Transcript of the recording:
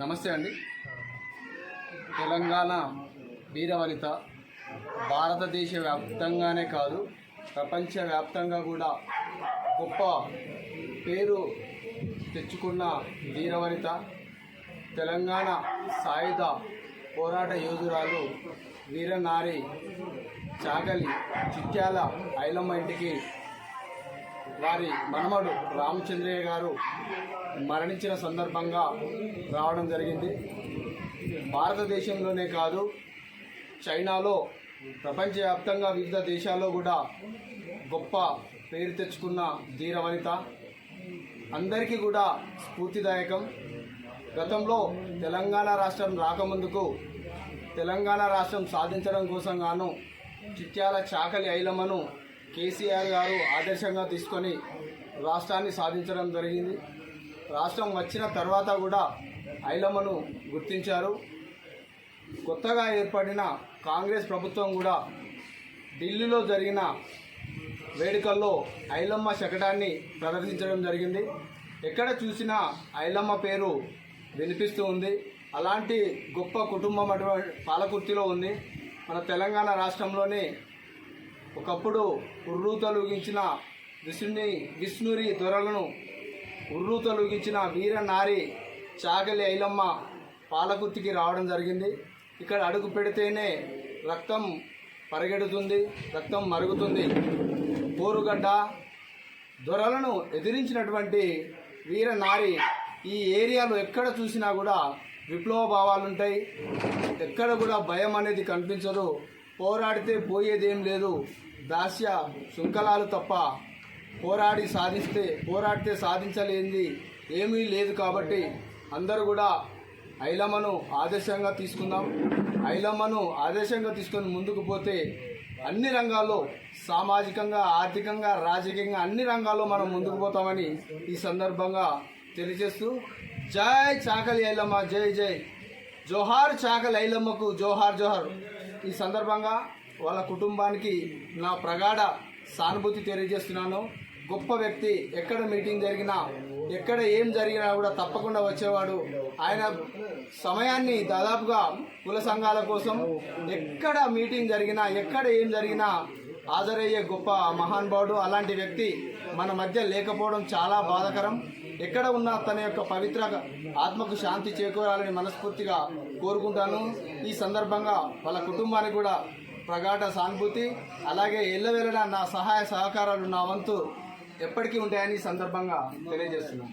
నమస్తే అండి. తెలంగాణ వీరవనిత భారతదేశ వ్యాప్తంగానే కాదు ప్రపంచవ్యాప్తంగా కూడా గొప్ప పేరు తెచ్చుకున్న వీరవనిత తెలంగాణ సాయుధ పోరాట యోధురాలు వీరనారి చాగలి చిత్యాల ఐలమ్మ ఇంటికి వారి మనమడు రామచంద్రయ్య గారు మరణించిన సందర్భంగా రావడం జరిగింది. భారతదేశంలోనే కాదు చైనాలో ప్రపంచవ్యాప్తంగా వివిధ దేశాల్లో కూడా గొప్ప పేరు తెచ్చుకున్న ధీరవనిత అందరికీ కూడా స్ఫూర్తిదాయకం. గతంలో తెలంగాణ రాష్ట్రం రాకముందుకు తెలంగాణ రాష్ట్రం సాధించడం కోసం గాను చిత్యాల చాకలి ఐలమ్మను కేసీఆర్ గారు ఆదర్శంగా తీసుకొని రాష్ట్రాన్ని సాధించడం జరిగింది. రాష్ట్రం వచ్చిన తర్వాత కూడా ఐలమ్మను గుర్తించారు. కొత్తగా ఏర్పడిన కాంగ్రెస్ ప్రభుత్వం కూడా ఢిల్లీలో జరిగిన వేడుకల్లో ఐలమ్మ శకటాన్ని ప్రదర్శించడం జరిగింది. ఎక్కడ చూసినా ఐలమ్మ పేరు వినిపిస్తూ ఉంది. అలాంటి గొప్ప కుటుంబం అటువంటి పాలకుర్తిలో ఉంది. మన తెలంగాణ రాష్ట్రంలోనే ఒకప్పుడు ఉర్రు తొలగించిన విష్ణుని విష్ణురి దొరలను ఉర్రు తొలగించిన వీర నారి చాగలి ఐలమ్మ పాలకుర్తికి రావడం జరిగింది. ఇక్కడ అడుగు పెడితేనే రక్తం పరిగెడుతుంది రక్తం మరుగుతుంది. పోరుగడ్డ దొరలను ఎదిరించినటువంటి వీర నారి ఈ ఏరియాలో ఎక్కడ చూసినా కూడా విప్లవ భావాలుంటాయి. ఎక్కడ కూడా భయం అనేది కనిపించదు. పోరాడితే పోయేదేం లేదు. దాస్య శృంఖలాలు తప్ప పోరాడి సాధిస్తే పోరాడితే సాధించలేనిది ఏమీ లేదు కాబట్టి అందరూ కూడా ఐలమ్మను ఆదర్శంగా తీసుకుందాం. ఐలమ్మను ఆదర్శంగా తీసుకొని ముందుకు పోతే అన్ని రంగాల్లో సామాజికంగా ఆర్థికంగా రాజకీయంగా అన్ని రంగాల్లో మనం ముందుకు పోతామని ఈ సందర్భంగా తెలియజేస్తూ జై చాకలి ఐలమ్మ జై జై. జోహార్ చాక లైలమ్మకు జోహార్ జోహార్. ఈ సందర్భంగా వాళ్ళ కుటుంబానికి నా ప్రగాఢ సానుభూతి తెలియజేస్తున్నాను. గొప్ప వ్యక్తి ఎక్కడ మీటింగ్ జరిగినా ఎక్కడ ఏం జరిగినా కూడా తప్పకుండా వచ్చేవాడు. ఆయన సమయాన్ని దాదాపుగా కుల సంఘాల కోసం ఎక్కడ మీటింగ్ జరిగినా ఎక్కడ ఏం జరిగినా హాజరయ్యే గొప్ప మహానుభావుడు. అలాంటి వ్యక్తి మన మధ్య లేకపోవడం చాలా బాధాకరం. ఎక్కడ ఉన్నా తన యొక్క పవిత్ర ఆత్మకు శాంతి చేకూరాలని మనస్ఫూర్తిగా కోరుకుంటాను. ఈ సందర్భంగా వాళ్ళ కుటుంబానికి కూడా ప్రగాఢ సానుభూతి అలాగే ఎల్లవేళలా నా సహాయ సహకారాలు నా వంతు ఎప్పటికీ ఉంటాయని సందర్భంగా తెలియజేస్తున్నాను.